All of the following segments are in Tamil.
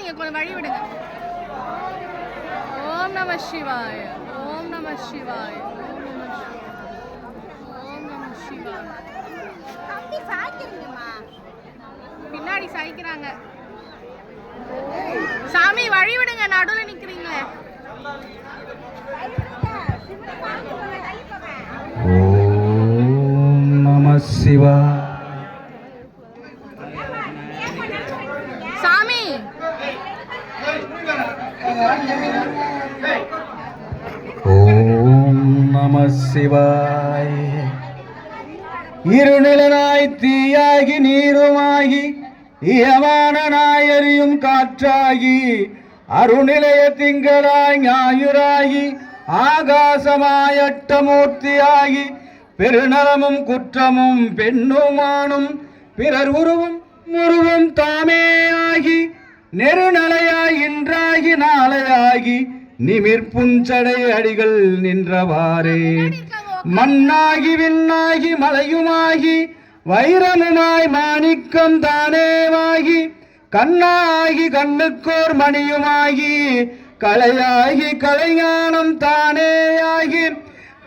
நீங்கள் கொஞ்சம் வழி விடுங்க. ஓம் நம சிவாய் ஓம் நம சிவாய் ஓம் நம சிவாய். பின்னாடி சாய்க்கிறாங்க. சாமி வழி விடுங்க நடுவில் நிற்கிறீங்களே ஓம் நம சிவாய். நம சிவாய இருநிலனாய் தீயாகி நீருமாகி இயமான நாயறியும் காற்றாகி அருநிலைய திங்களாய் ஞாயிறாகி ஆகாசமாய் அட்டமூர்த்தியாகி பெருநலமும் குற்றமும் பெண்ணுமானும் பிறர் உருவும் உருவும் தாமே ஆகி நெருநலையாய் இன்றாகி நாளையாகி நிமிர்புஞ்சடை அடிகள் நின்றவாறே. மண்ணாகி விண்ணாகி மலையுமாகி வைரமுமாய் மாணிக்கம் தானேவாகி கண்ணாகி கண்ணுக்கோர் மணியுமாகி கலையாகி கலைஞானம் தானேயாகி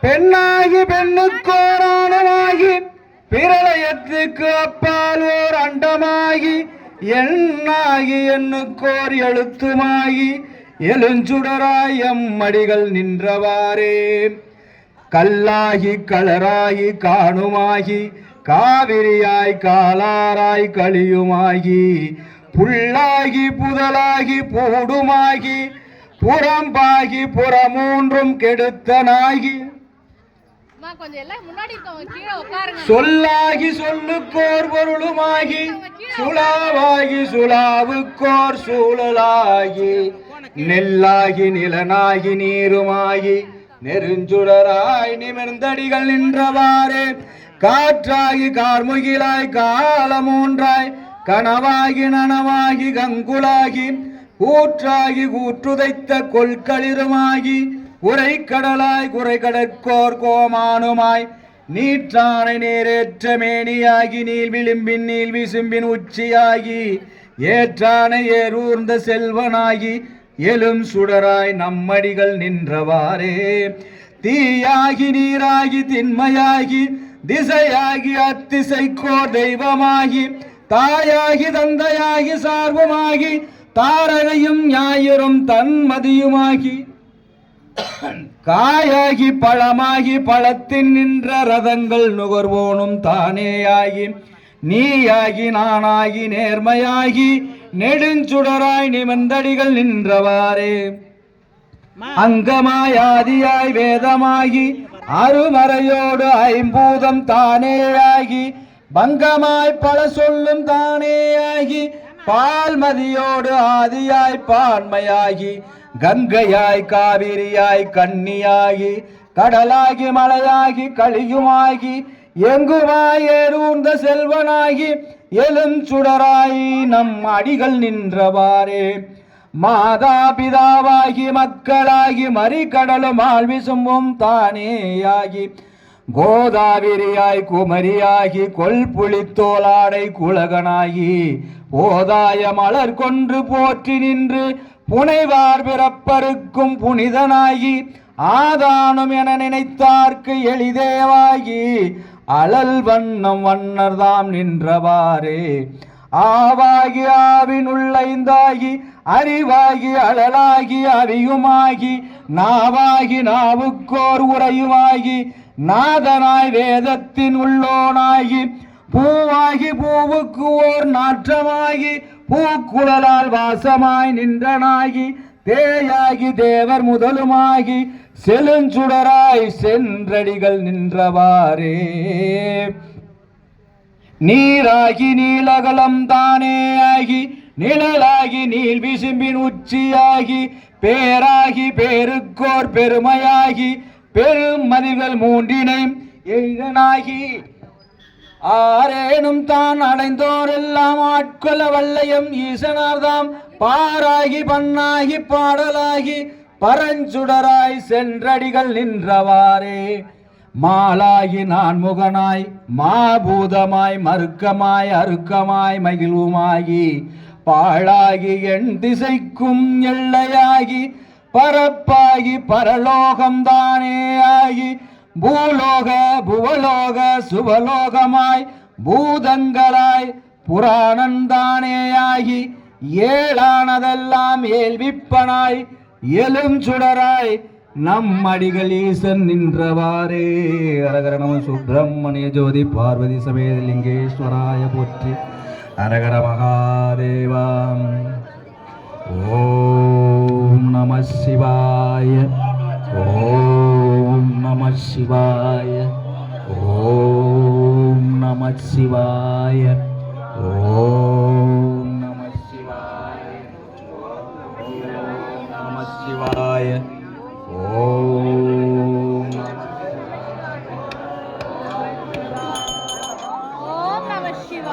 பெண்ணாகி பெண்ணுக்கோரானமாகி பிரளயத்துக்கு அப்பால் ஓர் அண்டமாகி எண்ணாகி எண்ணுக்கோர் எழுத்துமாகி எழுஞ்சுடராய் எம்மடிகள் நின்றவாறே. கல்லாகி களராகி காணுமாகி காவிரியாய் காலாராய் களியுமாகி புல்லாகி புதலாகி பூடுமாகி புறம்பாகி புறமூன்றும் கெடுத்தனாகி. சொல்லாகி சொல்லுக்கோர் பொருளுமாகி சுலாவாகி சுலாவுக்கோர் சூழலாகி நெல்லாகி நிலனாகி நீருமாகி நெருஞ்சுடராய் நிமிர்ந்தடிகள் நின்றவாறே. காற்றாகி கார்முகிலாய் காலமூன்றாய் கனவாகி நனவாகி கங்குலாகி கூற்றாகி கூற்றுதைத்த கொள்களிருமாகி கடலாய் குறை கடற்கோர் கோமானுமாய் நீற்றானை நேரேற்ற மேனியாகி நீள் விளிம்பின் நீள் விசும்பின் உச்சியாகி ஏற்றானை ஏரூர்ந்த செல்வனாகி எழும் சுடராய் நம்மடிகள் நின்றவாறே. தீயாகி நீராகி திண்மையாகி திசையாகி அத்திசைக்கோர் தெய்வமாகி தாயாகி தந்தையாகி சார்புமாகி தாரகையும் ஞாயிறும் தன்மதியுமாகி காயாகி பழமாகி பழத்தின் நின்ற ரதங்கள் நுகர்வோனும் தானேயாகி நீயாகி நானாகி நேர்மையாகி நெடுஞ்சுடராய் நிமந்தடிகள் நின்றவாறே. அங்கமாய் ஆதியாய் வேதமாகி அருமறையோடு ஐம்பூதம் தானேயாகி பங்கமாய் பல சொல்லும் தானேயாகி பால்மதியோடு ஆதியாய் பான்மையாகி கங்கையாய் காவிரியாய் கன்னியாகி கடலாகி மலையாகி களியுமாகி எங்குமாய் ஏறூர்ந்த செல்வனாகி எழுஞ்சுடராய் நம் அடிகள் நின்றவாறே. மாதா பிதாவாகி மக்களாகி மறிகடலும் ஆழ்விசும்பும் தானேயாகி. கோதாவிரியாய் குமரியாகி கொல்புளித்தோலாடை குலகனாகி. ஓதாய மலர் கொன்று போற்றி நின்று புனைவார் பிறப்பருக்கும் புனிதனாகி. ஆதானம் என நினைத்தார்க்கு எளிதேவாகி. அழல் வண்ணம் வண்ணர்தாம் நின்றவாறே. ஆவாகி ஆவின் உள்ளைந்தாகி அறிவாகி அழலாகி அவியுமாகி நாவாகி நாவுக்கோர் உரையுமாகி நாதனாய் வேதத்தின் உள்ளோனாகி பூவாகி பூவுக்கு ஓர் நாற்றமாகி பூக்குழலால் வாசமாய் நின்றனாகி தேயாகி தேவர் முதலுமாகி செலுஞ்சுடராய் சென்றடிகள் நின்றவாறே. நீராகி நீலகலம் தானே ஆகி நிழலாகி நீல் விசும்பின் உச்சியாகி பேராகி பேருக்கோர் பெருமையாகி பெரும் மதிகள் மூன்றினை எய்தனாகி ஆரேனும் தான் அடைந்தோரெல்லாம் ஆட்கொள்ள வல்லையும் ஈசனார்தாம் பாராகி பண்ணாகி பாடலாகி பரஞ்சுடராய் சென்றடிகள் நின்றவாறே. மாலாகி நான் முகனாய் மாபூதமாய் மறுக்கமாய் அறுக்கமாய் மகிழ்வுமாகி பாழாகி என் திசைக்கும் எல்லையாகி பரப்பாகி பரலோகம்தானே ஆகி பூலோக புவலோக சுவலோகமாய் பூதங்களாய் புராணந்தானே ஆகி ஏழானதெல்லாம் ஏல்விப்பனாய் எலும் சுடராய் நம் அடிகள் ஈசன் நின்றவாறே. அரகர நம சுப்பிரமணிய ஜோதி பார்வதி சமேத லிங்கேஸ்வராய போற்றி. அரகர மகாதேவாம் ஓம் நம சிவாய ஓம் நம சிவாய ஓம் நம சிவாய ஓம்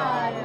ஓம் நம சிவாய